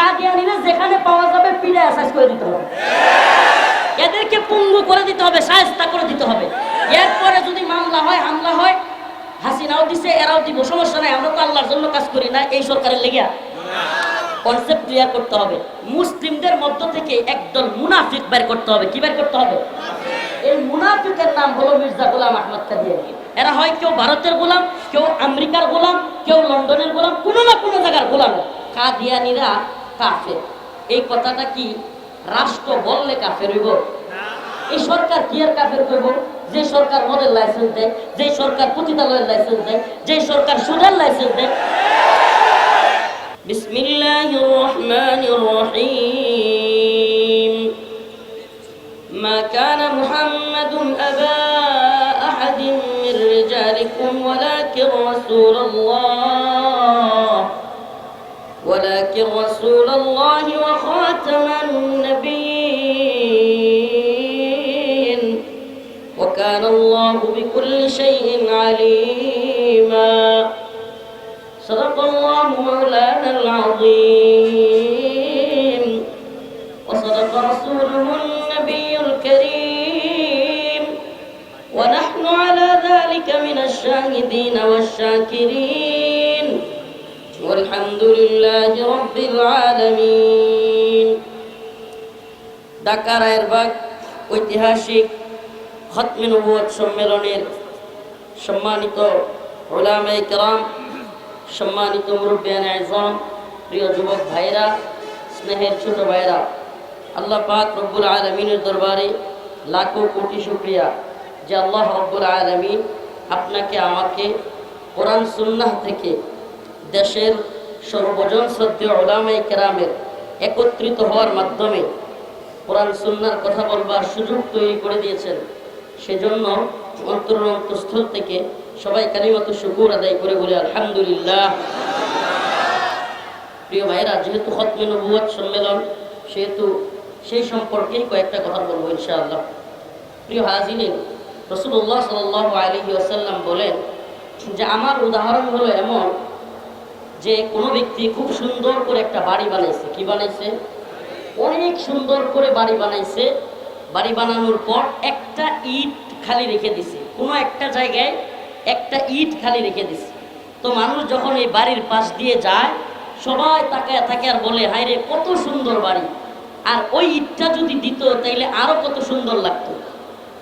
কাদিয়ানিরা যেখানে পাওয়া যাবে পিড়ে অ্যাসাইজ করে দিতে হবে। এদেরকে পঙ্গু করে দিতে হবে, সায়স্তা করে দিতে হবে। এরপরে যদি মামলা হয়, হামলা হয়, হাসিনাও দিছে, এরাও দিব, সমস্যা নাই, আমরা তো আল্লাহর জন্য কাজ করি না, এই সরকারের লেগে কনসেপ্ট ক্লিয়ার করতে হবে। মুসলিমদের মধ্য থেকে একদল মুনাফিক বের করতে হবে, কি বের করতে হবে? এই মুনাফিকের নাম হলো মির্জা গোলাম আহমদ কাদিয়ানি। এরা হয় কেউ ভারতের গোলাম, কেউ আমেরিকার গোলাম, কেউ লন্ডনের গোলাম, কোনো না কোনো জায়গার গোলাম। কাদিয়ানিরা কাফের এই কথাটা কি রাষ্ট্র বললে কাফের হইব এই সরকার কি আর কাফের করব যে সরকার মদের লাইসেন্স দেয় যে সরকার পতিতালয়ের লাইসেন্স দেয় যে সরকার সুদের লাইসেন্স দেয় بسم الله الرحمن الرحيم ما كان محمد أبا أحد من رجالكم ولكن رسول الله ولكن رسول الله وخاتم النبيين. وكان الله بكل شيء عليما. صدق الله مولانا العظيم. وصدق رسوله النبي الكريم. ونحن على ذلك من الشاهدين والشاكرين. والحمد لله رب العالمين ঢাকা রায়েরবাগ ঐতিহাসিক খতমে নবুয়ত সম্মেলনের সম্মানিত ওলামে কেরাম সম্মানিত মুরব্বিয়ান আজম প্রিয় যুবক ভাইরা স্নেহের ছোট ভাইরা আল্লাহ পাক রব্বুল আলমিনের দরবারে লাখো কোটি শুক্রিয়া যে আল্লাহ রব্বুল আলমিন আপনাকে আমাকে কোরআন সুন্নাহ থেকে দেশের সর্বজন শ্রদ্ধেয় ওলামে কেরামের একত্রিত হওয়ার মাধ্যমে কোরআন সুন্নার কথা বলবার সুযোগ তৈরি করে দিয়েছেন। সেজন্য অন্তর অন্তঃস্থল থেকে সবাই কালিমত শুকুর আদায় করে বলে, আলহামদুলিল্লাহ। প্রিয় ভাইরা যেহেতু খতমে নবুয়াত সম্মেলন, সেহেতু সেই সম্পর্কেই কয়েকটা কথা বলব ইনশাআল্লাহ। প্রিয় হাজিনিন রসুল্লাহ সাল আলহি আসাল্লাম বলেন যে, আমার উদাহরণ হলো এমন যে কোনো ব্যক্তি খুব সুন্দর করে একটা বাড়ি বানাইছে। কি বানাইছে? অনেক সুন্দর করে বাড়ি বানাইছে। বাড়ি বানানোর পর একটা ইট খালি রেখে দিছে। কোনো একটা জায়গায় একটা ইট খালি রেখে দিছে। তো মানুষ যখন এই বাড়ির পাশ দিয়ে যায়, সবাই তাকায় থাকে আর বলে, হায় রে, কত সুন্দর বাড়ি। আর ওই ইটটা যদি দিত, তাইলে আরও কত সুন্দর লাগতো।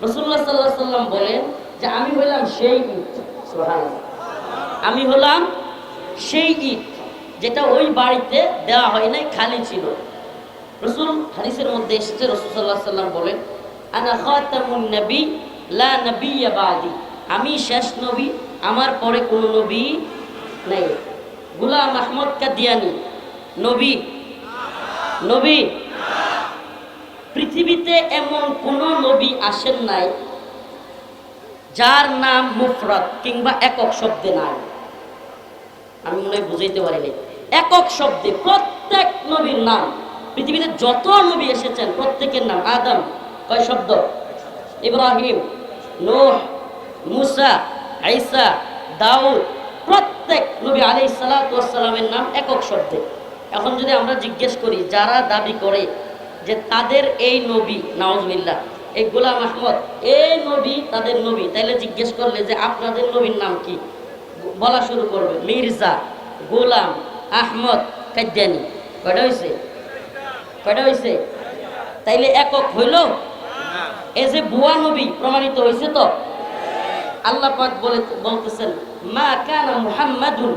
রসুল্লাহ সাল্লাহ সাল্লাম বলেন যে, আমি হলাম সেই ইট। আমি হলাম সেই ইট যেটা ওই বাড়িতে দেওয়া হয় নাই, খালি ছিল। রসুল হাদিসের মধ্যে এসেছে, রসুল সাল্লাহ সাল্লাম বলেন নবী, লা আমি শেষ নবী, আমার পরে কোনো নবী নেই। গুলাম আহমদ কাদিয়ানি, নবী। নবী। পৃথিবীতে এমন কোন নবী আসেন নাই যার নাম মুফরাদ কিংবা একক শব্দে নাই। আমি মনে হয় বুঝাইতে পারিনি। একক শব্দে প্রত্যেক নবীর নাম, পৃথিবীতে যত নবী এসেছেন, প্রত্যেকের নাম আদম। কয় শব্দ? ইব্রাহিম, নূহ, মুসা আইসা দাউদ। প্রত্যেক নবী আলি সালাতামের নাম একক শব্দে। এখন যদি আমরা জিজ্ঞেস করি, যারা দাবি করে যে তাদের এই নবী নওয়াজবিল্লা এই গোলাম আহমদ, এই নবী তাদের নবী, তাইলে জিজ্ঞেস করলে যে আপনাদের নবীর নাম কি? বলা শুরু করবে। মির্জা গোলাম আহমদ কাদ্যানি কয়টা হয়েছে কয়টা হয়েছে তাইলে একক হইল? এ যে বুয়া নবী প্রমাণিত হয়েছে তো? আল্লাহ পাক বলে বলতেছেন মা কানা মুহাম্মাদুন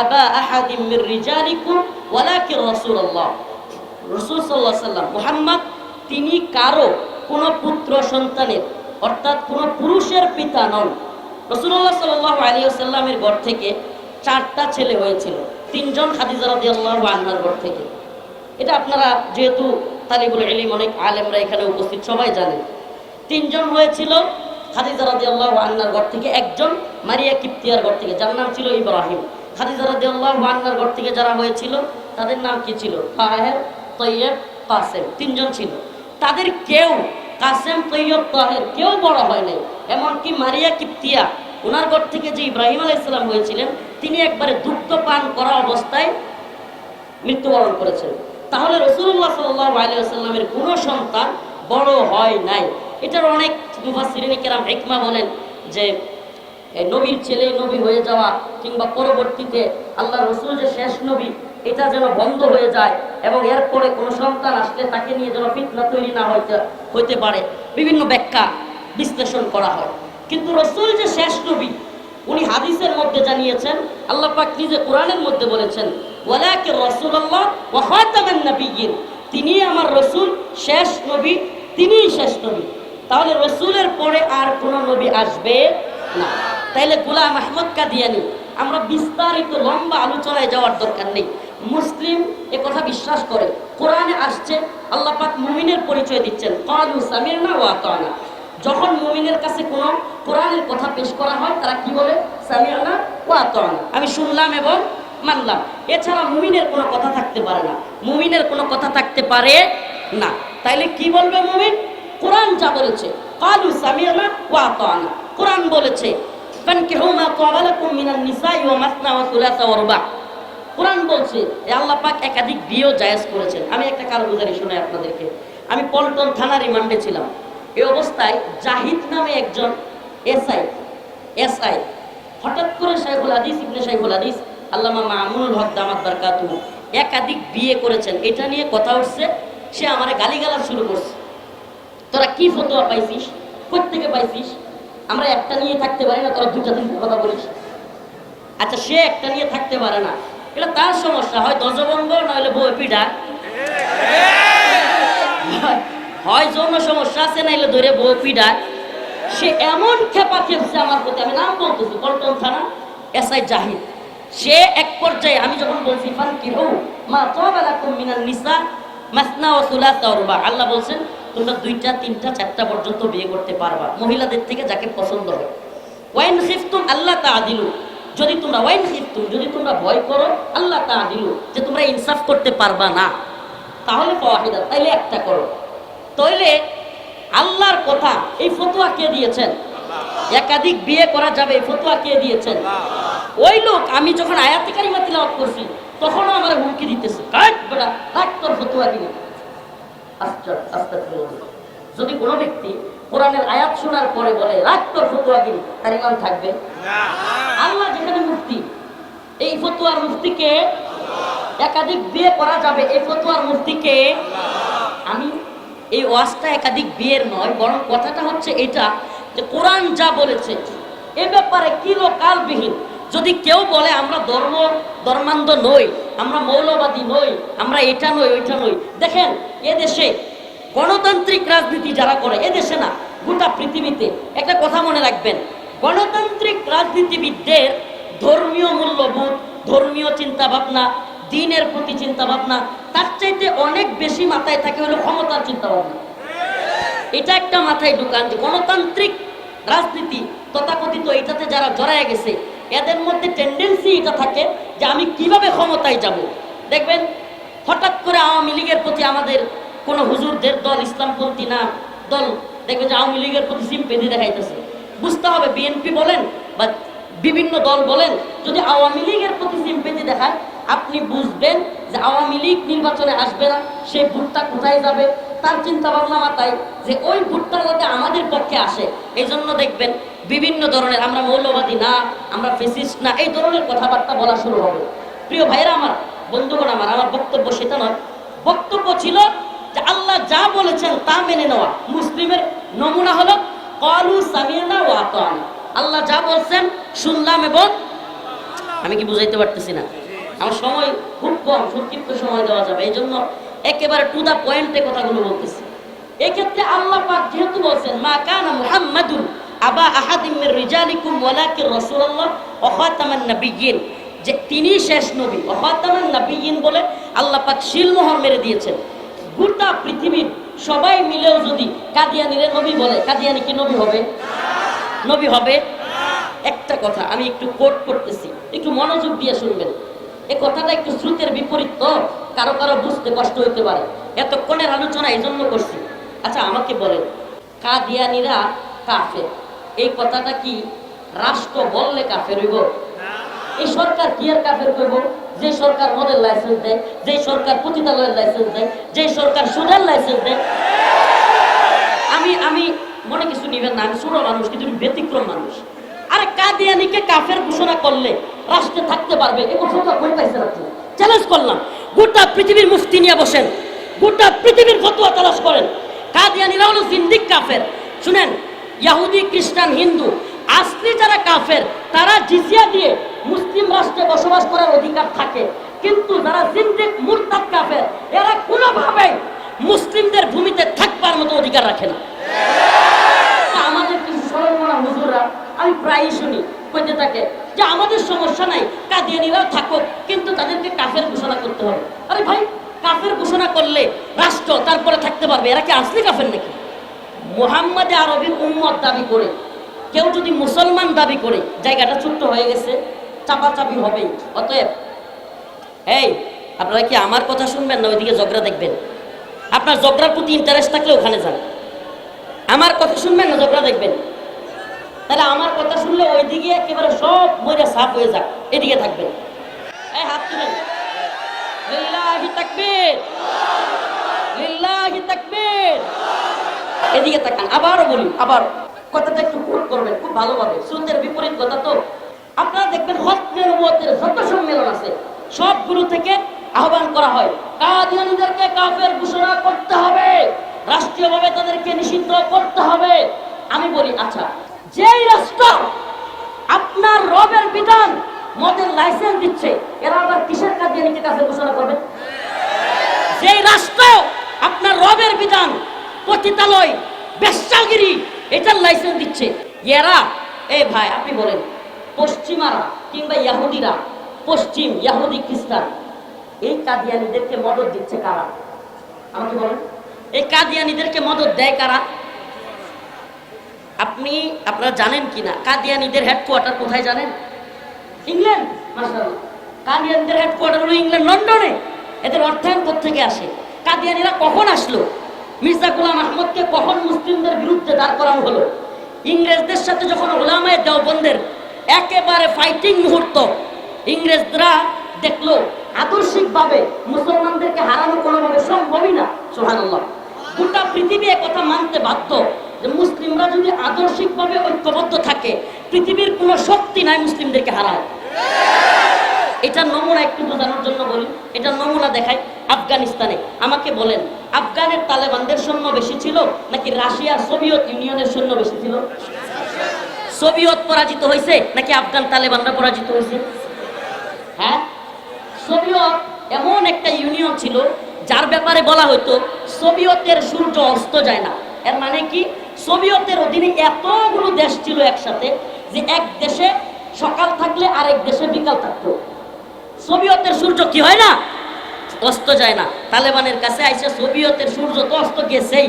আবা আহাদিম মির রিজালিকুম ওয়ালাকিন রাসূলুল্লাহ। রাসূল সাল্লাল্লাহু আলাইহি সাল্লাম মুহাম্মদ তিনি কারও কোন পুত্র সন্তানের অর্থাৎ কোন পুরুষের পিতা নন। রাসূলুল্লাহ সাল্লাল্লাহু আলাইহি ওয়াসাল্লামের ঘর থেকে চারটা ছেলে হয়েছিল। তিনজন খাদিজা রাদিয়াল্লাহু আনহার ঘর থেকে। এটা আপনারা যেহেতু তালিবুল ইলিম অনেক আলেমরা এখানে উপস্থিত, সবাই জানেন। তিনজন হয়েছিল খাদিজা রাদিয়াল্লাহু আনহার ঘর থেকে, একজন মারিয়া কিপ্তিয়ার ঘর থেকে, যার নাম ছিল ইব্রাহিম। খাদিজা রাদিয়াল্লাহু আনহার ঘর থেকে যারা হয়েছিল, তাদের নাম কি ছিল? তাহের, তৈয়ব, কাসেম, তিনজন ছিল। তাদের কেউ কাসেম তৈয়ব তাহের কেউ বড় হয় নাই। এমনকি মারিয়া কিপ্তিয়া ওনার ঘর থেকে যে ইব্রাহিম আলাইসাল্লাম হয়েছিলেন, তিনি একবারে দুগ্ধ পান করা অবস্থায় মৃত্যুবরণ করেছেন। তাহলে রসুল্লাহ সাল্লাহ আলিয়াল্লামের কোনো সন্তান বড় হয় নাই। এটার অনেক মুফাসিরিনে কেরাম হেকমা বলেন যে নবীর ছেলে নবী হয়ে যাওয়া কিংবা পরবর্তীতে আল্লাহ রসুল যে শেষ নবী এটা যেন বন্ধ হয়ে যায় এবং এরপরে কোনো সন্তান আসলে তাকে নিয়ে যেন ফিতনা তৈরি না হইতে হইতে পারে। বিভিন্ন ব্যাখ্যা বিশ্লেষণ করা হয়। কিন্তু রসুল যে শেষ নবী, উনি হাদিসের মধ্যে জানিয়েছেন, আল্লাহ পাক নিজে কোরআনের মধ্যে বলেছেন ওয়ালাকে রসুল্লাহ ওয়া খাতামান তিনি আমার রসুল শেষ নবী তিনিই শেষ নবী। তাহলে রসুলের পরে আর কোনো নবী আসবে না। তাইলে গোলাম আহমদ কাদিয়ানি, আমরা বিস্তারিত লম্বা আলোচনায় যাওয়ার দরকার নেই। মুসলিম এ কথা বিশ্বাস করে। কোরআনে আসছে, আল্লাহ পাক মুমিনের পরিচয় দিচ্ছেন। কালু সামিরনা ওয়া আতানা যখন মুমিনের কাছে কোনো কোরআনের কথা পেশ করা হয়, তারা কি বলে? সামিরনা ওয়া আতানা আমি শুনলাম এবং মানলাম। এছাড়া মুমিনের কোনো কথা থাকতে পারে না। মুমিনের কোনো কথা থাকতে পারে না। তাইলে কি বলবে মুমিন? কোরআন যা বলেছে, কালু সামিরনা ওয়া আতানা কোরআন বলেছে মা তাবা লাকুম মিনান নিসাই ওয়া মাসনা ওয়া সুলাসা ওয়া কোরআন বলছে আল্লাহ পাক একাধিক বিয়েও জায়েজ করেছেন। আমি একটা কারগুজারি শোনাই আপনাদেরকে। আমি পল্টন থানা রিমান্ডে ছিলাম। এই অবস্থায় জাহিদ নামে একজন এসআই এসআই। হঠাৎ করে শাইখুল হাদিস, ইবনে শাইখুল হাদিস, আল্লামা মামুনুল হক দামাত বারকাতু একাধিক বিয়ে করেছেন। এটা নিয়ে কথা উঠছে, সে আমারে গালিগালাজ শুরু করছে। তোরা কি ফতোয়া পাইছিস? কোথেকে পাইছিস? আমরা একটা নিয়ে থাকতে পারি না, তোরা দুটা তিনটা কথা বলিস। আচ্ছা সে একটা নিয়ে থাকতে পারে না। এটা তার সমস্যা, হয় দজবঙ্গ নইলে বউ পিঠা হয় যৌন সমস্যা আছে নাইলে ধরে বউ পিঠা সে এমন খেপা খেপছে আমার প্রতি, আমি নাম বলতেছি, পল্টন থানা এসআই জাহিদ। সে এক পর্যায়ে, আমি যখন বলছি, ফান কি হো মা তোবেলা মিনান নিসা, মাসনা ও সুলাসা রুবা। আল্লাহ বলছেন, তোমরা দুইটা, তিনটা, চারটা পর্যন্ত বিয়ে করতে পারবা, মহিলাদের থেকে যাকে পছন্দ হয়। ওয়াইন খিফতুম আল্লাহ তা দিলু যদি তোমরা ওয়াইন খিফতুম যদি তোমরা ভয় করো, আল্লাহ তা দিলু যে তোমরা ইনসাফ করতে পারবা না। তাহলে ফাওয়াহিদা তাইলে একটা করো। তাইলে আল্লাহর কথা, এই ফতোয়া কে দিয়েছেন? একাধিক বিয়ে করা যাবে, এই ফতোয়া কে দিয়েছেন? ওই লোক, আমি যখন আয়াতি কারিমা তিলাওয়াত করছি, তখনও আমার হুমকি দিতেছে। কাট বেটা কাট তোর যদি কোনো ব্যক্তি কোরআনের আয়াত শোনার পরে বলে রাখ তোর ফতুয়াগিরি তার ইমান থাকবে। আল্লাহ যেখানে মুফতি, এই ফতুয়ার মুফতিকে একাধিক বিয়ে করা যাবে। এই ফতুয়ার মুফতিকে আমি, এই ওয়াজটা একাধিক বিয়ের নয়, বরং কথাটা হচ্ছে এটা যে কোরআন যা বলেছে, এ ব্যাপারে কালবিহীন যদি কেউ বলে, আমরা ধর্ম, ধর্মান্ধ নই, আমরা মৌলবাদী নই, আমরা এটা নই, ওইটা নই। দেখেন, এ দেশে গণতান্ত্রিক রাজনীতি যারা করে এদেশে না, গোটা পৃথিবীতে। একটা কথা মনে রাখবেন, গণতান্ত্রিক রাজনীতিবিদদের ধর্মীয় মূল্যবোধ, ধর্মীয় চিন্তা ভাবনা দিনের প্রতি চিন্তা ভাবনা তার চাইতে অনেক বেশি মাথায় থাকে হলো ক্ষমতার চিন্তা ভাবনা এটা একটা মাথায় ঢুকান যে গণতান্ত্রিক রাজনীতি তথাকথিত এটাতে যারা জড়ায় গেছে, এদের মধ্যে টেন্ডেন্সি এটা থাকে যে আমি কীভাবে ক্ষমতায় যাব। দেখবেন, হঠাৎ করে আওয়ামী লীগের প্রতি কোনো হুজুরদের দল ইসলামপন্থী না, দল দেখবেন যে আওয়ামী লীগের প্রতি সিম্পেদি দেখাইতেছে। বুঝতে হবে বিএনপি বলেন বা বিভিন্ন দল বলেন, যদি আওয়ামী লীগের প্রতি সিম্পেদি দেখায়, আপনি বুঝবেন যে আওয়ামী লীগ নির্বাচনে আসবে না সেই ভোটটা কোথায় যাবে, তার চিন্তা ভাবনা মাথায় যে ওই ভোটটা যাতে আমাদের পক্ষে আসে। এই জন্য দেখবেন বিভিন্ন ধরনের, আমরা মৌলবাদী না, আমরা ফেসিস্ট না, এই ধরনের কথাবার্তা বলা শুরু হবে। প্রিয় ভাইরা আমার, বন্ধুগণ আমার আমার বক্তব্য সেটা নয়। বক্তব্য ছিল যে আল্লাহ যা বলেছেন তা মেনে নেওয়া। মুসলিমের নমুনা হলো, কলু সামিনা ও আল্লাহ যা বলছেন শুনলাম এবং আমি কি বুঝাইতে পারতেছি না। আমার সময় খুব কম, সংক্ষিপ্ত সময় দেওয়া যাবে। এই জন্য একেবারে টু দা পয়েন্টে কথাগুলো বলতেছি। এক্ষেত্রে আল্লাহ পাক যেহেতু বলছেন, মা কানা মুহাম্মাদুন আবা আহাদিম মির রিজালিকুম ওয়ালাকির রাসূলুল্লাহ ওয়া খাতামান নাবিয়্যিন। যে তিনি শেষ নবী, ওয়া খাতামান নাবিয়্যিন বলে আল্লাহ পাক শিলমোহর মেরে দিয়েছেন। গোটা পৃথিবীর সবাই মিলেও যদি কাদিয়ানিরে নবী বলে, কাদিয়ানি কি নবী হবে? নবী হবে? একটা কথা, আমি একটু কোট করতেছি, একটু মনোযোগ দিয়ে শুনবেন। এই কথাটা একটু শ্রুতের বিপরীত তো, কারও কারও বুঝতে কষ্ট হইতে পারে। এতক্ষণের আলোচনা এই জন্য করছি। আচ্ছা আমাকে বলেন, কাদিয়ানিরা কাফের। এই কথাটা কি রাষ্ট্র বললে কাফের হইব? এই সরকার কি আর কাফের করব? যে সরকার মদের লাইসেন্স দেয়, যে সরকার পতিতালয়ের লাইসেন্স দেয়, যে সরকার সুদের লাইসেন্স দেয়। আমি আমি মনে কিছু নিবেন না, আমি ছোট মানুষ, কিন্তু ব্যতিক্রম মানুষ। আরে কাদিয়ানিকে কাফের ঘোষণা করলে রাষ্ট্রে থাকতে পারবে, এ ঘোষণা কই পাইছেন আপনি। চ্যালেঞ্জ করলাম, গোটা পৃথিবীর মুফতি নিয়ে বসেন, গোটা পৃথিবীর ফতোয়া তালাশ করেন। কাদিয়ানিরা হলো জিন্দিক কাফের। শুনেন, ইয়াহুদি, খ্রিস্টান, হিন্দু, আসলি যারা কাফের, তারা জিজিয়া দিয়ে মুসলিম রাষ্ট্রে বসবাস করার অধিকার থাকে। কিন্তু যারা জিন্দিক, মুরতাদ, কাফের, এরা কোনোভাবেই মুসলিমদের ভূমিতে থাকবার মতো অধিকার রাখে না। আমাদের কিছু সরলমনা হুজুররা, আমি প্রায়ই শুনি, কইতে থাকে যে আমাদের সমস্যা নাই, কাদিয়ানিরাও থাকুক, কিন্তু তাদেরকে কাফের ঘোষণা করতে হবে। আরে ভাই, কাফের ঘোষণা করলে রাষ্ট্র তারপরে থাকতে পারবে। এরা কি আসলে কাফের নাকি? মোহাম্মদে আরবির উম্মত দাবি করে, কেউ যদি মুসলমান দাবি করে, জায়গাটা ছোট্ট হয়ে গেছে চাপাচাপি হবেই, অতএব, এই, আপনারা কি আমার কথা শুনবেন না ওইদিকে ঝগড়া দেখবেন? আপনার ঝগড়ার প্রতি ইন্টারেস্ট থাকলে ওখানে যান। আমার কথা শুনবেন না ঝগড়া দেখবেন? তাহলে আমার কথা শুনলে ওইদিকে একেবারে সব মরে সাফ হয়ে যাক, এদিকে থাকবেন। এই হাত তুলেন। এদিকে তাকান, আবারও বলি, আবার কথাটা একটু কোট করবেন, খুব ভালোভাবে। সুন্দর বিপরীত কথা তো আপনারা দেখবেন হত্মের মতের যত সম্মেলন আছে, সবগুলো থেকে আহ্বান করা হয়। কাদিয়ানিদেরকে কাফের ঘোষণা করতে হবে, রাষ্ট্রীয়ভাবে তাদেরকে নিষিদ্ধ করতে হবে। আমি বলি আচ্ছা যেই রাষ্ট্র আপনার রবের বিধান, মদের লাইসেন্স দিচ্ছে, এরা আবার কিসের কাদিয়ানিকে কাফের ঘোষণা করবে? যেই রাষ্ট্র আপনার রবের বিধান, পতিতালয় বেশ্যাগিরি এটার লাইসেন্স দিচ্ছে, এরা এই ভাই, আপনি বলেন পশ্চিমারা কিংবা ইয়াহুদিরা, পশ্চিম ইয়াহুদি খ্রিস্টান, এই কাদিয়ানিদেরকে মদত দিচ্ছে কারা? আমাকে বলেন। এই কাদিয়ানিদেরকে মদত দেয় কারা? আপনি, আপনারা জানেন কি না কাদিয়ানিদের হেডকোয়ার্টার কোথায় জানেন? ইংল্যান্ড কাদিয়ানিদের হেডকোয়ার্টার হলো ইংল্যান্ড, লন্ডনে। এদের অর্থায়ন থেকে আসে? কাদিয়ানিরা কখন আসলো? মির্জা গোলাম আহমদকে কখন মুসলিমদের বিরুদ্ধে দাঁড় করানো হলো? ইংরেজদের সাথে যখন ওলামায় দেওবন্দের একেবারে ফাইটিং মুহূর্ত। ইংরেজরা দেখল আদর্শিকভাবে মুসলমানদেরকে হারানো কোনোভাবে সম্ভবই না সোহানুল্লাহ গোটা পৃথিবী কথা মানতে বাধ্য যে মুসলিমরা যদি আদর্শিকভাবে ঐক্যবদ্ধ থাকে, পৃথিবীর কোনো শক্তি নাই মুসলিমদেরকে হারায়। এটা নমুনা একটু বোঝানোর জন্য বলি, এটা নমুনা দেখায় আফগানিস্তানে। আমাকে বলেন, আফগানের তালেবানদের সৈন্য বেশি ছিল নাকি রাশিয়া সোভিয়েত ইউনিয়নের সৈন্য বেশি ছিল? সোভিয়েত পরাজিত হয়েছে নাকি আফগান তালেবানরা পরাজিত হয়েছে হ্যাঁ? সোভিয়ত এমন একটা ইউনিয়ন ছিল, যার ব্যাপারে বলা হতো সোভিয়তের সূর্য অস্ত যায় না। এর মানে কি? সোভিয়তের অধীনে এতগুলো দেশ ছিল একসাথে যে এক দেশে সকাল থাকলে আরেক দেশে বিকাল থাকতো। সোভিয়তের সূর্য কি হয় না? অস্ত যায় না। তালেবানের কাছে আইসে, সোভিয়তের সূর্য তো অস্ত গেছেই।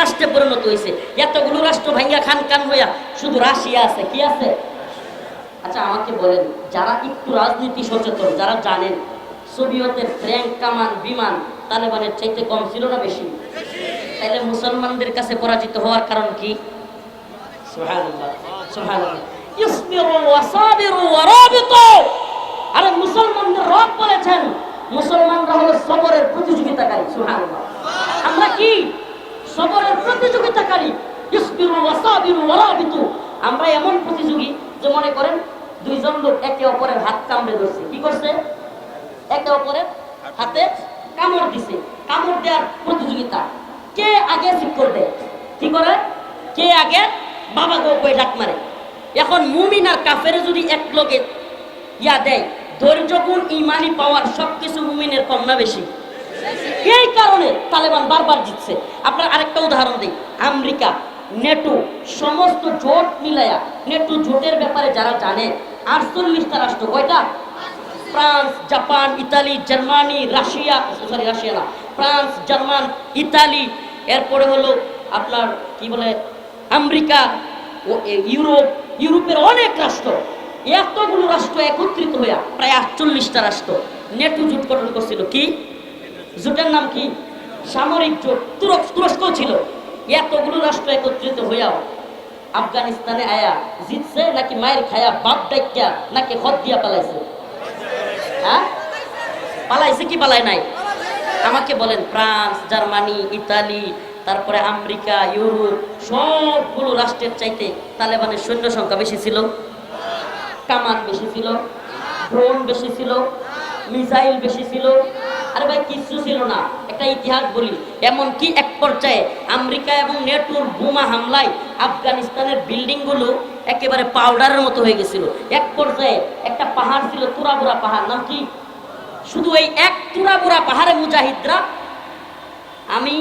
রাষ্ট্রে পরিণত হয়েছে। এতগুলো রাষ্ট্র ভাঙ্গা খান খান হইয়া শুধু রাশিয়া আছে, কি আছে? আচ্ছা আমাকে বলেন, যারা একটু রাজনীতি সচেতন, যারা জানেন, সোভিয়তের ট্যাঙ্ক, কামান, বিমান, তালেবানের চাইতে কম ছিল না বেশি? তাইলে মুসলমানদের কাছে পরাজিত হওয়ার কারণ কি? রব মুসলমানরা হলো সবরের আমরা কি? সবরের প্রতিযোগিতাকারী আমরা এমন প্রতিযোগী যে মনে করেন দুইজন লোক একে অপরের হাত কামড়ে ধরছে। কি করছে? একে অপরের হাতে কামড় দিছে। কামড় দেওয়ার প্রতিযোগিতা। কে আগে শিক্ষর দেয় কি করে? কে আগে বাবা গো কই ডাক মারে? এখন মুমিন আর কাফের যদি এক লগে ইয়া দেয় ধৈর্য গুণ ইমানি পাওয়ার সবকিছু মুমিনের কম না বেশি। এই কারণে তালেবান বারবার জিতছে। আপনার আরেকটা উদাহরণ দিই। আমেরিকা, নেটো, সমস্ত জোট মিলায়া, নেটো জোটের ব্যাপারে যারা জানে, আটচল্লিশটা রাষ্ট্র, কয়টা? France, Japan, Italy, Germany, Russia, sorry, Russia না, ফ্রান্স, জার্মান, ইতালি, এরপরে হলো আপনার কি বলে, আমেরিকা ইউরোপ, ইউরোপের অনেক রাষ্ট্র, এতগুলো রাষ্ট্র একত্রিত হইয়া প্রায় আটচল্লিশটা রাষ্ট্র, নেটো জোট গঠন করছিল কি? জোটের নাম কি? সামরিক জোট, তুরস্ক ছিল। এতগুলো রাষ্ট্র একত্রিত হইয়াও আফগানিস্তানে আয়া জিতছে নাকি মায়ের খায়া বাপ ডাইকা নাকি হদ দিয়া পালাইছে? হ্যাঁ? পালাইছে কি পালায় নাই? আমাকে বলেন, ফ্রান্স, জার্মানি, ইতালি, তারপরে আমেরিকা, ইউরোপ, সবগুলো রাষ্ট্রের চাইতে তালেবানের সৈন্য সংখ্যা বেশি ছিল। কামান বেশি ছিল। ড্রোন বেশি ছিল। মিসাইল বেশি ছিল। আরে ভাই কিচ্ছু ছিল না। একটা ইতিহাস বলি। এমনকি এক পর্যায়ে আমেরিকা এবং নেটোর বোমা হামলায় আফগানিস্তানের বিল্ডিংগুলো একেবারে পাউডারের মতো হয়ে গেছিল। এক পর্যায়ে একটা পাহাড় ছিল তুরাবুরা পাহাড়, নাম কি? শুধু এই এক তুরাবুরা পাহাড়ে মুজাহিদরা। আমি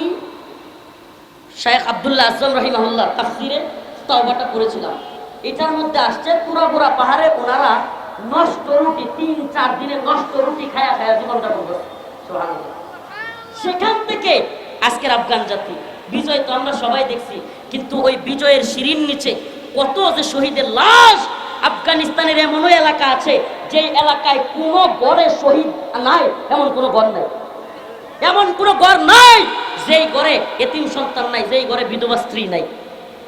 শেখ আবদুল্লাহ আজম রহিমাহুল্লাহ তাফসিরে তওবাটা পড়েছিলাম। এটার মধ্যে আসছে পুরা পাহাড়ে ওনারা নষ্ট রুটি, তিন চার দিনে নষ্ট রুটি খায়া খায়া জীবনটা করবে সেখান থেকে আজকের আফগান জাতি, বিজয় তো আমরা সবাই দেখছি, কিন্তু ওই বিজয়ের সিঁড়ির নিচে কত যে শহীদের লাশ আফগানিস্তানের এমনও এলাকা আছে, যে এলাকায় কোনো গড়ে শহীদ নাই, এমন কোনো গড় নাই। এমন কোনো ঘর নাই, যেই ঘরে এতিম সন্তান নাই, যেই ঘরে বিধবা স্ত্রী নাই।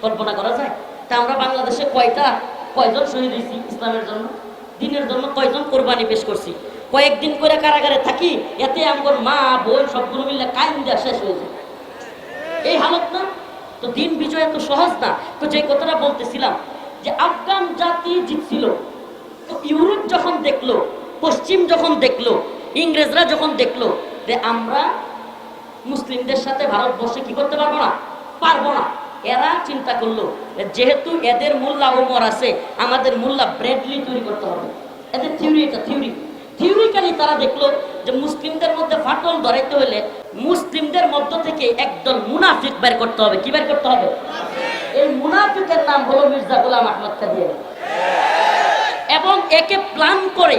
কল্পনা করা যায়? তা আমরা বাংলাদেশে কয়টা, কয়জন শহীদ হয়েছি ইসলামের জন্য? দিনের জন্য কয়জন কোরবানি পেশ করছি? কয়েকদিন করে কারাগারে থাকি, এতে আমার মা, বোন সবগুলো মিলে কাইন দেওয়া শেষ হয়ে যায়। এই হালত না? তো দিন বিজয় এত সহজ না। তো যে কথাটা বলতেছিলাম, যে আফগান জাতি জিতছিল, তো ইউরোপ যখন দেখল, পশ্চিম যখন দেখল, ইংরেজরা যখন দেখল যে আমরা মুসলিমদের সাথে ভারতবর্ষে কি করতে পারব না? পারব না। এরা চিন্তা করল যেহেতু এদের মোল্লা ওমর আছে, আমাদের মোল্লা ব্রেডলি তৈরি করতে হবে। এদের থিওরি এটা থিওরি থিওরিক্যালি তারা দেখল যে মুসলিমদের মধ্যে ফাটল ধরাইতে হলে মুসলিমদের মধ্য থেকে একদল মুনাফিক বের করতে হবে। কি বের করতে হবে? এই মুনাফিকের নাম হলো মির্জা গোলাম আহমদ কাদিয়ানি এবং একে প্ল্যান করে,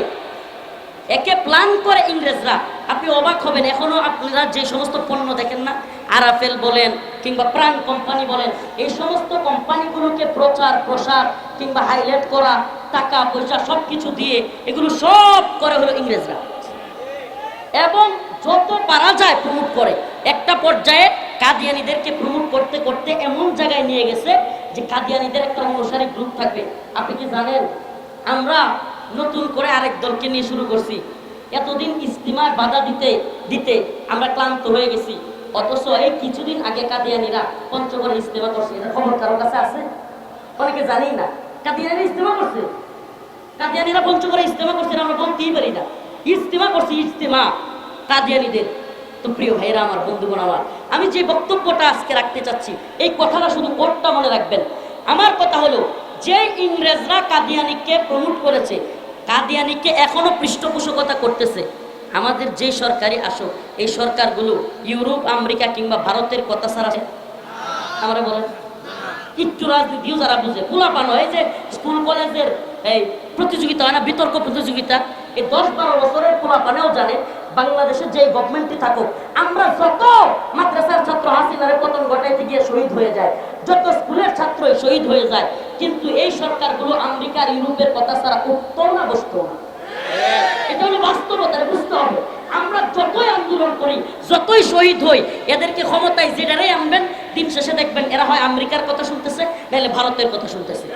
একে প্ল্যান করে ইংরেজরা। আপনি অবাক হবেন, এখনও আপনারা যে সমস্ত পণ্য দেখেন না? আরাফেল বলেন কিংবা প্রাণ কোম্পানি বলেন, এই সমস্ত কোম্পানিগুলোকে প্রচার প্রসার কিংবা হাইলাইট করা টাকা, পয়সা সব কিছু দিয়ে এগুলো সব করে হলো ইংরেজরা। এবং যত পারা যায় প্রমোট করে, একটা পর্যায়ে কাদিয়ানিদেরকে প্রমোট করতে করতে এমন জায়গায় নিয়ে গেছে যে কাদিয়ানিদের একটা অনুসারী গ্রুপ থাকবে। আপনি কি জানেন? আমরা নতুন করে আরেক দলকে নিয়ে শুরু করছি। এতদিন ইস্তিমার বাধা দিতে দিতে আমরা ক্লান্ত হয়ে গেছি। অথচ এই কিছুদিন আগে কাদিয়ানিরা পঞ্চগড়ে ইস্তেমা করছে। এটা খবর কারও কাছে আছে? অনেকে জানি না। কাদিয়ানি ইস্তেমা করছে। কাদিয়ানিরা পঞ্চগড়ে ইস্তেমা করছে আমরা বলতেই পারি না। ইস্তেমা করছে ইস্তেমা কাদিয়ানিদের। তো প্রিয় ভাইরা আমার বন্ধুগণ, আমার, আমি যে বক্তব্যটা আজকে রাখতে চাচ্ছি, এই কথাটা শুধু কোটটা মনে রাখবেন। আমার কথা হলো, যে ইংরেজরা কাদিয়ানিকে প্রমোট করেছে, কাদিয়ানিকে এখনও পৃষ্ঠপোষকতা করতেছে, আমাদের যে সরকারি আসুক, এই সরকারগুলো ইউরোপ, আমেরিকা কিংবা ভারতের কথা ছাড়া আমরা বলেন। একটু রাজনীতিও যারা বুঝে। পোলাপানো যে স্কুল, কলেজের এই প্রতিযোগিতা হয় না, বিতর্ক প্রতিযোগিতা। এই দশ বারো বছরের পোলাপানেও জানে বাংলাদেশে যে গভর্নমেন্টই থাকুক, আমরা যত মাদ্রাসার ছাত্র হাসিনারে পতন ঘটাইতে গিয়ে শহীদ হয়ে যায় যত স্কুলের ছাত্রই শহীদ হয়ে যায়, কিন্তু এই সরকারগুলো আমেরিকার ইউরোপের কথা ছাড়া উঠতেও না, বসতেও না। এটা হলো বাস্তবতা বুঝতে হবে। আমরা যতই আন্দোলন করি, যতই শহীদ হই, এদেরকে ক্ষমতায় যেটারাই আনবেন, দিন শেষে দেখবেন এরা হয় আমেরিকার কথা শুনতেছে, নাহলে ভারতের কথা শুনতেছে।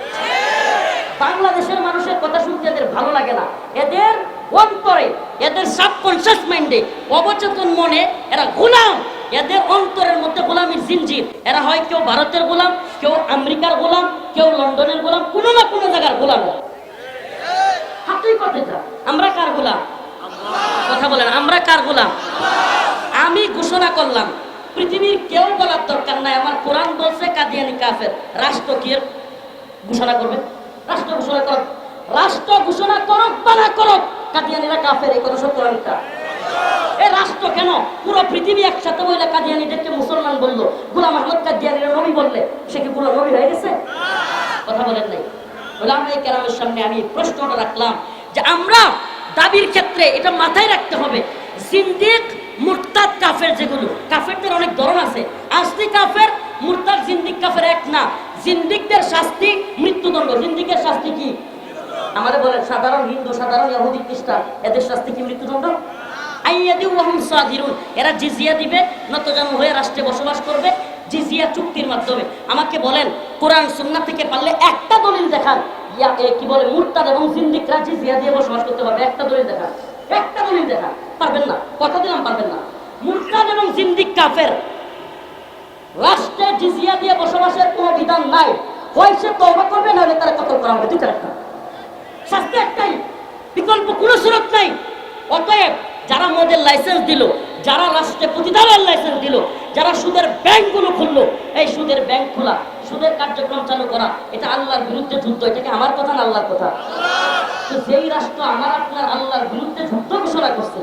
বাংলাদেশের মানুষের কথা শুনতে এদের ভালো লাগে না। এদের অন্তরে, এদের সাবকনসিয়াস মাইন্ডে, অবচেতন মনে, এরা গোলাম। এদের অন্তরের মধ্যে গোলামির জিনজির। এরা হয় কেউ ভারতের গোলাম, কেউ আমেরিকার গোলাম, কেউ লন্ডনের গোলাম, কোনো না কোনো জায়গার গোলাম হাতেই কথা আমরা কার গোলাম? কথা বলেন, আমরা কার গোলাম? আমি ঘোষণা করলাম, পৃথিবীর কেউ বলার দরকার নাই, আমার কোরআন বলছে কাদিয়ানি কাফের। রাষ্ট্র কি ঘোষণা করবে? রাষ্ট্র ঘোষণা করো। রাষ্ট্র ঘোষণা করুক বা না করুক, কাদিয়ানিরা কাফের, এই কথা সত্য একটা এ রাষ্ট্র কেন? পুরো পৃথিবী একসাথে বইলে কাদিয়ানিদেরকে মুসলমান বলল, গোলাম আহমদ কাদিয়ানিরা নবী বললে, সে কি পুরো নবী হয়ে গেছে? কথা বলেন নাই। ওলামাই কেরামের সামনে আমি প্রশ্নটা রাখলাম যে আমরা দাবির ক্ষেত্রে এটা মাথায় রাখতে হবে। জিন্দিক, মুরতাদ কাফের যেগুলো, কাফেরদের অনেক ধরন আছে। আসলি কাফের, মুরতাদ, জিন্দিক কাফের এক না। জিন্দিকদের শাস্তি মৃত্যুদণ্ড। জিন্দিকের শাস্তি কি? আমাদের বলেন, সাধারণ হিন্দু, সাধারণ ইহুদি, খ্রিস্টান, এদের শাস্তি কি মৃত্যুদণ্ড? এরা জিজিয়া দিবে, নতজানু হয়ে রাষ্ট্রে বসবাস করবে, জিজিয়া চুক্তির মাধ্যমে। আমাকে বলেন, কোরআন, সুন্নাহ থেকে পারলে একটা দলিল দেখান। কি বলে, মুরতাদ এবং জিন্দিকরা জিজিয়া দিয়ে বসবাস করতে পারবে, একটা দলিল দেখান, একটা দলিল দেখা পারবেন না, কথা দিলাম, পারবেন না। মুরতাদ এবং জিন্দিক কাফের, রাষ্ট্রে জিজিয়া দিয়ে বসবাসের বিধান নাই তারা কতল করা হবে, দুইটা একটা শাস্তি একটাই, বিকল্প কোনো সুরত নাই। অতএব যারা মদের লাইসেন্স দিল, যারা রাষ্ট্রে প্রতিদানের লাইসেন্স দিল, যারা সুদের ব্যাংকগুলো খুললো, এই সুদের ব্যাংক খোলা। সুদের কার্যক্রম চালু করা, এটা আল্লাহর বিরুদ্ধে যুদ্ধ, এটাকে আমার কথা না আল্লাহর কথা? তো যেই রাষ্ট্র আমার আপনার আল্লাহর বিরুদ্ধে যুদ্ধ ঘোষণা করছে,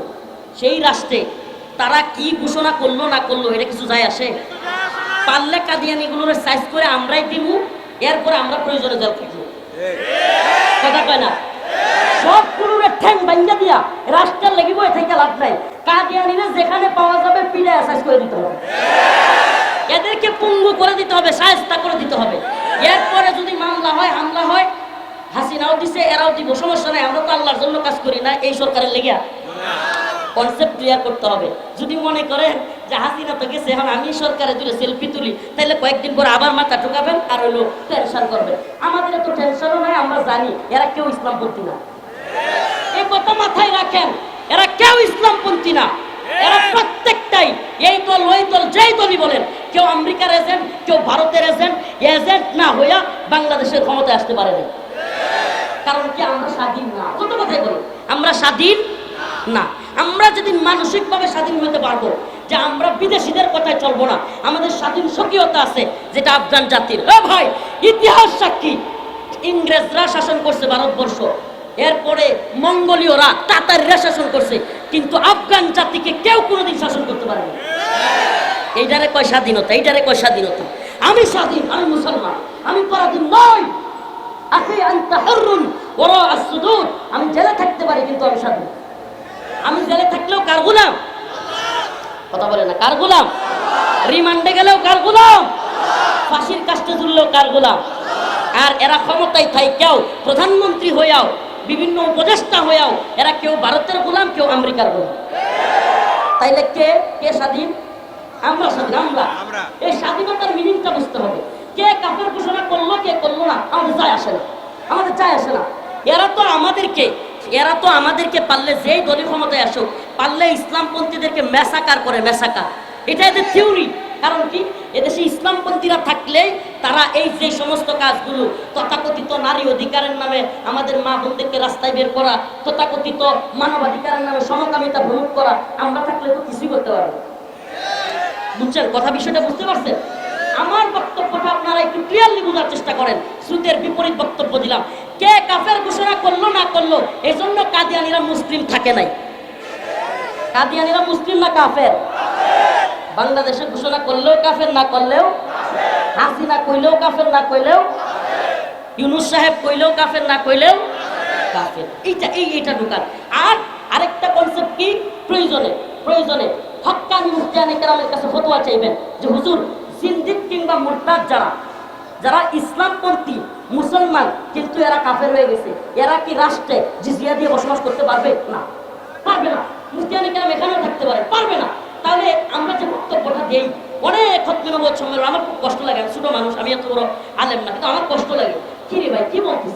সেই রাষ্ট্রে তারা কি ঘোষণা করল না করল, এটা কিছু যায় আসে? পারলে কাদিয়ানিগুলোর সাইজ করে আমরাই দিব এরপরে আমরা প্রয়োজনে জল খাব কথা কয় না? সবগুলোর ঠ্যাং বাইঙ্গা দিয়া রাষ্ট্রের লাগিব থেকে লাভ নাই। কাদিয়ানিরে যেখানে পাওয়া যাবে পিড়ায় সাইজ করে দিতে হবে। এদেরকে পঙ্গু করে দিতে হবে, সায়স্তা করে দিতে হবে। এরপরে যদি মামলা হয়, হামলা হয়, হাসিনাও দিছে, এরাও দিব, সমস্যা নাই, আমরা তো আল্লাহর জন্য কাজ করি না, এই সরকারের লেগে কনসেপ্ট ক্লিয়ার করতে হবে। যদি মনে করেন যে হাসিনা তো গেছে, এখন আমি সরকারের দিলে সেলফি তুলি তাহলে কয়েকদিন পর আবার মাথা ঢুকাবেন আর হইল টেনশন করবেন। আমাদের তো টেনশনও নাই, আমরা জানি, এরা কেউ ইসলামপন্থী না। এই কথা মাথায় রাখেন, এরা কেউ ইসলামপন্থী না। এরা প্রত্যেকটাই, এই দল, ওই দল, যেই দলই বলেন কেউ আমেরিকার এজেন্ট, কেউ ভারতের এজেন্ট এজেন্ট না হইয়া বাংলাদেশের ক্ষমতায় আসতে পারে না কারণ কি, আমরা স্বাধীন না? কত কথাই বলি, আমরা স্বাধীন না। আমরা যদি মানসিকভাবে স্বাধীন হতে পারব, যে আমরা বিদেশিদের কথায় চলবো না, আমাদের স্বাধীন স্বকীয়তা আছে, যেটা আফগান জাতির। এ ভাই, ইতিহাস সাক্ষী। ইংরেজরা শাসন করছে ভারতবর্ষ, এরপরে মঙ্গোলীয়রা, তাতারিরা শাসন করছে, কিন্তু আফগান জাতিকে কেউ কোনোদিন শাসন করতে পারেনি। এইটারে কয় স্বাধীনতা, এইটারে কয় স্বাধীনতা। আমি স্বাধীন, আমি মুসলমান, আমি পরাধীন নই। আমি জেলে থাকতে পারি কিন্তু আমি স্বাধীন। আমি জেলে থাকলেও কার গোলাম? কথা বলে না, কার গোলাম? রিমান্ডে গেলেও কার গোলাম? ফাঁসির কাষ্টে ঝুললেও কার গোলাম? আর এরা ক্ষমতায় থাই কেউ প্রধানমন্ত্রী হইয়াও, বিভিন্ন উপদেষ্টা হইয়াও, এরা কেউ ভারতের গোলাম, কেউ আমেরিকার গোলাম। তাইলে কে কে স্বাধীন? আমরা স্বাধীন আমরা। এই স্বাধীনতার মিনিংটা বুঝতে হবে। কে কাপের ঘোষণা করল কে করল না আমাদের যায় আসে না। আমাদের যায় আসে না। এরা তো আমাদেরকে এরা তো আমাদেরকে পারলে যেই দলীয় ক্ষমতায় আসুক পারলে ইসলামপন্থীদেরকে মেসাকার করে মেসাকার এটা এদের থিওরি কারণ কি? এদেশে ইসলামপন্থীরা থাকলে তারা এই যে সমস্ত কাজগুলো তথাকথিত নারী অধিকারের নামে আমাদের মা বোনদেরকে রাস্তায় বের করা তথাকথিত মানবাধিকারের নামে সমকামিতা ভ্রমণ করা আমরা থাকলে তো কিছুই করতে পারব। বুঝছেন কথা বিষয়টা বুঝতে পারছেন? আমার বক্তব্যটা আপনারা একটু ক্লিয়ারলি বোঝার চেষ্টা করেন। শ্রুতের বিপরীত বক্তব্য দিলাম। কে কাফের ঘোষণা করল না করল এই জন্য কাদিয়ানিরা মুসলিম থাকে নাই। কাদিয়ানিরা মুসলিম না কাফের? বাংলাদেশে ঘোষণা করলেও কাফের না করলেও হাসিনা কইলেও কাফের না কইলেও ইউনুস সাহেব কইলেও কাফের না কইলেও কাফের। এইটা এই এইটা ঢুকান। আর আরেকটা কনসেপ্ট কি? প্রয়োজনে প্রয়োজনে হক্কানি মুফতিয়ানি কেরামের কাছে ফতোয়া চাইবেন যে হুজুর সিন্দিক কিংবা মুরতাদ যারা যারা ইসলামপন্থী, মুসলমান, কিন্তু এরা কাফের হয়ে গেছে, এরা কি রাষ্ট্রে জিজিয়া দিয়ে বসবাস করতে পারবে? না। পারবে না। মুফতিয়ানি কেরাম এখানেও থাকতে পারে। পারবে না। তাহলে আমরা যে বক্তব্যটা দেই, অনেক খতমে নবুয়ত সম্মেলন, আমার খুব কষ্ট লাগে, আমি ছোট মানুষ, আমি এত বড় আলেম না, কিন্তু আমার কষ্ট লাগে। কি রে ভাই, কি বলতিস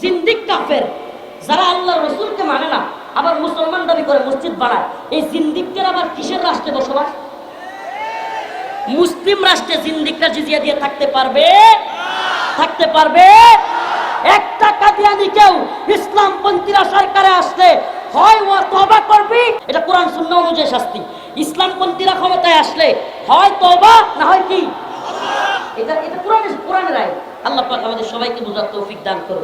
জিন্দিক কাফের, যারা আল্লাহ রসুলকে মানে না আবার মুসলমান দাবি করে মসজিদ বানায়। এই জিন্দিকদের আবার কিসের রাষ্ট্রে বসবাস? মুসলিম রাষ্ট্রে জিন্দিকরা জিজিয়া দিয়ে থাকতে পারবে? থাকতে পারবে? একটা কাদিয়ানি কেউ ইসলামপন্থীরা সরকারে আসলে হয় ও তবা করবি? এটা কোরআন শূন্য অনুযায়ী শাস্তি। ইসলাম পন্থীরা ক্ষমতায় আসলে হয় তবা না হয় কি? এটা এটা কোরআনের কোরআনের আইন। আল্লাহ আমাদের সবাইকে বোঝার তৌফিক দান করো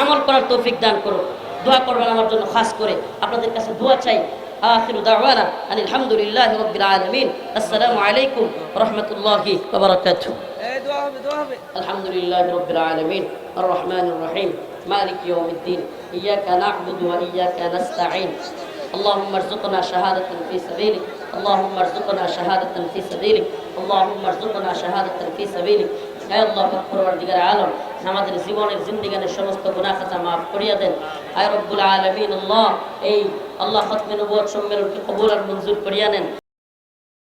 আমল করার তৌফিক দান করো দোয়া করবেন আমার জন্য খাস করে আপনাদের কাছে দোয়া চাই آخر دعوانا أن الحمد لله رب العالمين السلام عليكم ورحمة الله وبركاته এই দোয়া হবে দোয়া হবে الحمد لله رب العالمين الرحمن الرحيم مالك يوم الدين إياك نعبد وإياك نستعين اللهم ارزقنا شهادة في سبيلك اللهم ارزقنا شهادة في سبيلك اللهم ارزقنا شهادة في سبيلك হে আল্লাহ আলম, আমাদের জীবনের জিন্দিগানের সমস্ত গুনাহ খাতা মাফ করিয়া দেন। আয় রব্বুল আল্লাহ, এই আল্লাহ খতমে নবুয়ত সম্মেলনকে কবুল আর মঞ্জুর করিয়া নেন।